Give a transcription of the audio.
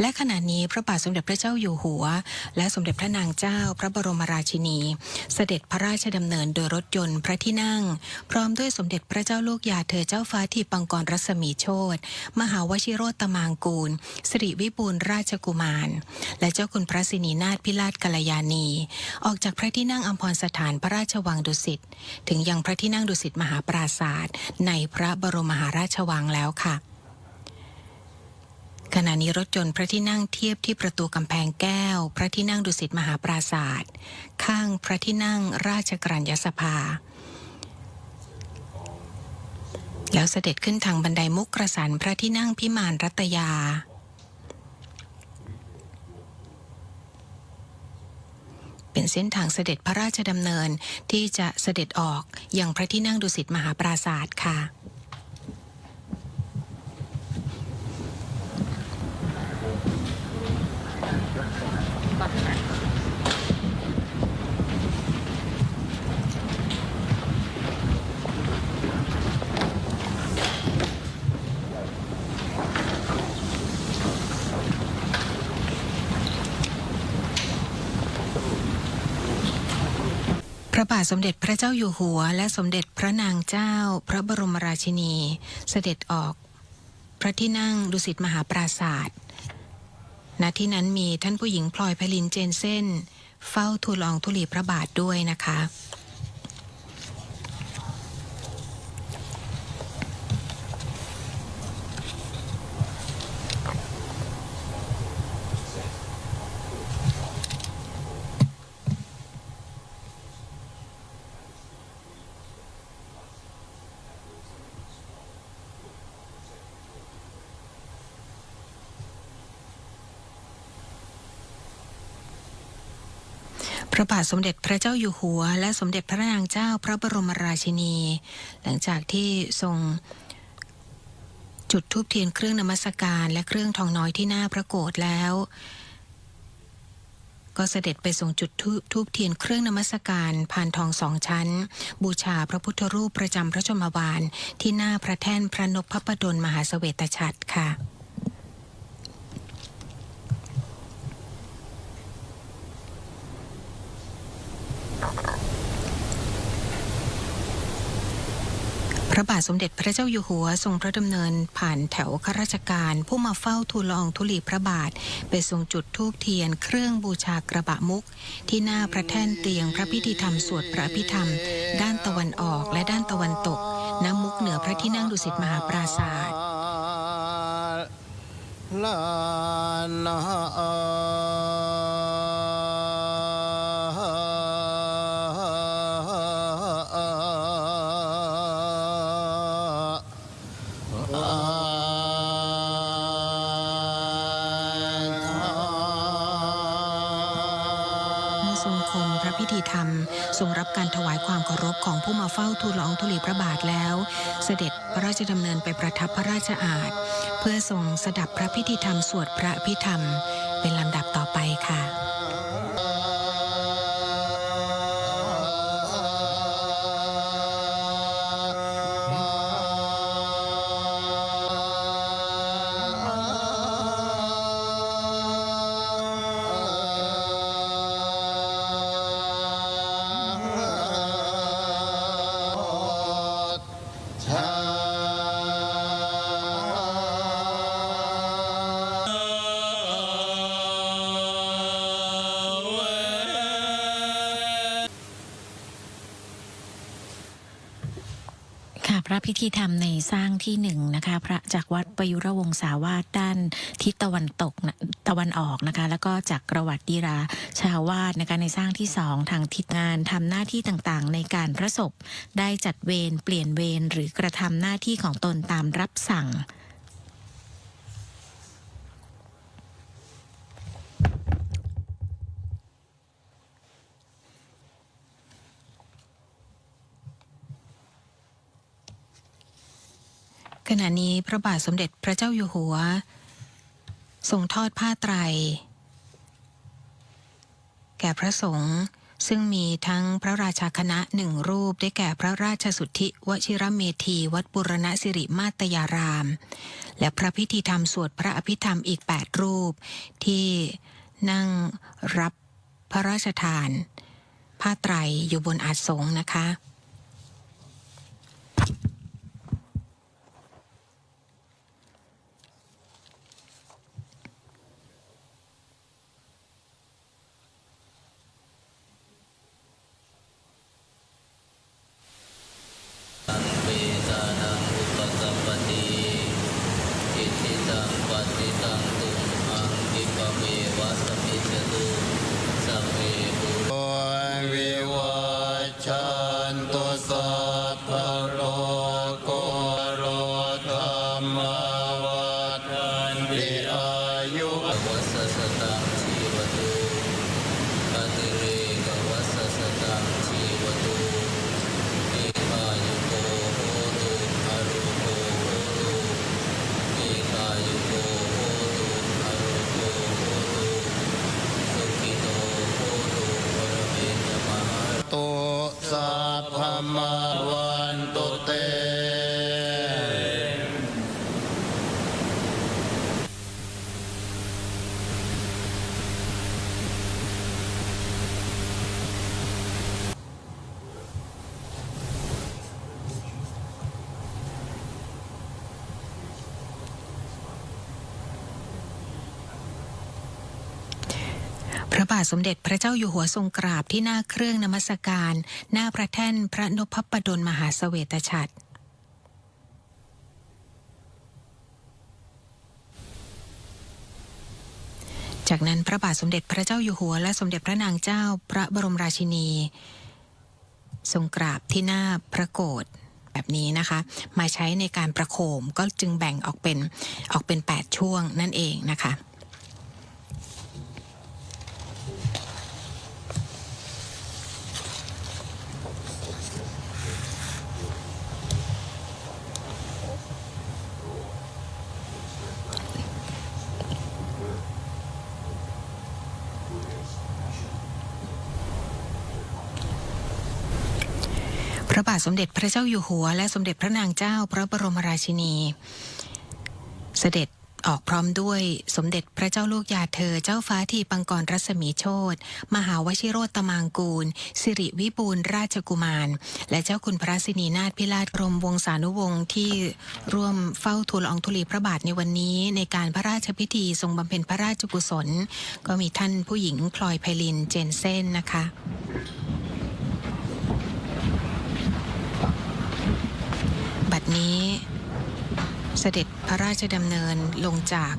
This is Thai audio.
และขณะนี้พระบาทสมเด็จพระเจ้าอยู่หัว และสมเด็จพระนางเจ้าพระบรมราชินี เสด็จพระราชดำเนินโดยรถยนต์พระที่นั่ง พร้อมด้วยสมเด็จพระเจ้าลูกยาเธอเจ้าฟ้าทีปังกรรัศมีโชตมหาวชิโรตมางกูลสิริวิบูลราชกุมาร และเจ้าคุณพระสินีนาถพิราชกัลยาณี ออกจากพระที่นั่งอัมพรสถานพระราชวังดุสิตถึงยังพระที่นั่งดุสิตมหาปราศาสตร์ในพระบรมมหาราชวังแล้วค่ะ ขณะนี้รถยนต์พระที่นั่งเทียบที่ประตูกำแพงแก้ว พระที่นั่งดุสิตมหาปราศาสตร์ข้างพระที่นั่งราชกรัญยสภา แล้วเสด็จขึ้นทางบันไดมุกกระสันพระที่นั่งพิมานรัตยา เป็นเส้นทางเสด็จพระราชดำเนินที่จะเสด็จออกอย่างพระที่นั่งดุสิตมหาปราศาสตร์ค่ะ บาทสมเด็จพระเจ้าอยู่หัว และสมเด็จพระนางเจ้า พระบรมราชินี เสด็จออก พระที่นั่งดุสิตมหาปราศาสตร์ณที่นั้นมีท่านผู้หญิงพลอยไพลินเจนเซนเฝ้าทูลลองทุลีพระบาทด้วยนะคะ พระบาทสมเด็จพระเจ้าอยู่หัว และสมเด็จพระนางเจ้าพระบรมราชินี หลังจากที่ทรงจุดทูบเทียนเครื่องนมัสการและเครื่องทองน้อยที่หน้าพระโกรธแล้ว ก็เสด็จไปทรงจุดทูบเทียนเครื่องนมัสการผ่านทองสองชั้น บูชาพระพุทธรูปประจำพระชมวานที่หน้าพระแท่นพระนพพระประดลมหาเสวตฉัตรค่ะ พระบาทสมเด็จพระเจ้าอยู่หัวทรงพระดำเนินผ่านแถวข้าราชการ ผู้มาเฝ้าทูลละอองธุลีพระบาท ไปทรงจุดธูปเทียนเครื่องบูชากระบะมุก ที่หน้าพระแท่นเตียงพระพิธีธรรมสวดพระพิธรรม ด้านตะวันออกและด้านตะวันตกน้ำมุกเหนือพระที่นั่งดุสิตมหาปราศาสตร์ลานา พิธีธรรม ทรงรับการถวายความเคารพของผู้มาเฝ้าทูลละอองธุลีพระบาทแล้ว เสด็จพระราชดำเนินไปประทับพระราชอาณเพื่อทรงสดับพระพิธีธรรมสวดพระพิธรรม เป็นลำ พระพิธีธรรมในสร้างที่หนึ่งนะคะ พระจากวัดประยุรวงศาวาสด้านทิศตะวันตกตะวันออกนะคะ แล้วก็จากกระวัติดีราชาวาสนะคะในสร้างที่สองทางทิศงานทำหน้าที่ต่างๆ ในการพระศพได้จัดเวรเปลี่ยนเวรหรือกระทำหน้าที่ของตนตามรับสั่ง ขณะนี้พระบาทสมเด็จพระเจ้าอยู่หัว ทรงทอดผ้าไตร แก่พระสงฆ์ซึ่งมีทั้งพระราชาคณะหนึ่งรูปได้แก่พระราชสุทธิวชิรเมธีวัดบุรณสิริมาตยาราม และพระพิธีธรรมสวดพระอภิธรรมอีก 8 รูป ที่นั่งรับพระราชทานผ้าไตรอยู่บนอาสงนะคะ เวทานังอุป สัมปติอิทิตังปฏิตังตุมหังคิปเมวะสมิจตุสัพเพบุวิวัชันตุสัพพโลกโกโรธรรมวัฏันติอายุวัสสตัง พระบาทสมเด็จพระเจ้าอยู่หัวทรงกราบที่หน้าเครื่องนมัสการ หน้าพระแท่นพระนพปดลมหาเสวตฉัตรจากนั้นพระบาทสมเด็จพระเจ้าอยู่หัว และสมเด็จพระนางเจ้าพระบรมราชินี ทรงกราบที่หน้าพระโกรธแบบนี้นะคะ มาใช้ในการประโคมก็จึงแบ่งออกเป็นออกเป็น 8 ช่วงนั่นเองนะคะ ระบาทสมเด็จพระเจ้าอยู่หัว และสมเด็จพระนางเจ้าพระบรมราชินี เสด็จออกพร้อมด้วยสมเด็จพระเจ้าลูกยาเธอ เจ้าฟ้าทีปังกรรัศมีโชตมหาวชิโรตมางกูล สิริวิบูลราชกุมาร และเจ้าคุณพระสินีนาถพิราชกรมวงศานุวงศ์ที่ร่วมเฝ้าทูลอองธุลีพระบาทในวันนี้ ในการพระราชพิธีทรงบำเพ็ญพระราชกุศล ก็มีท่านผู้หญิงพลอยไพลินเจนเซนนะคะ บัด นี้ เสด็จพระราชดำเนินลงจาก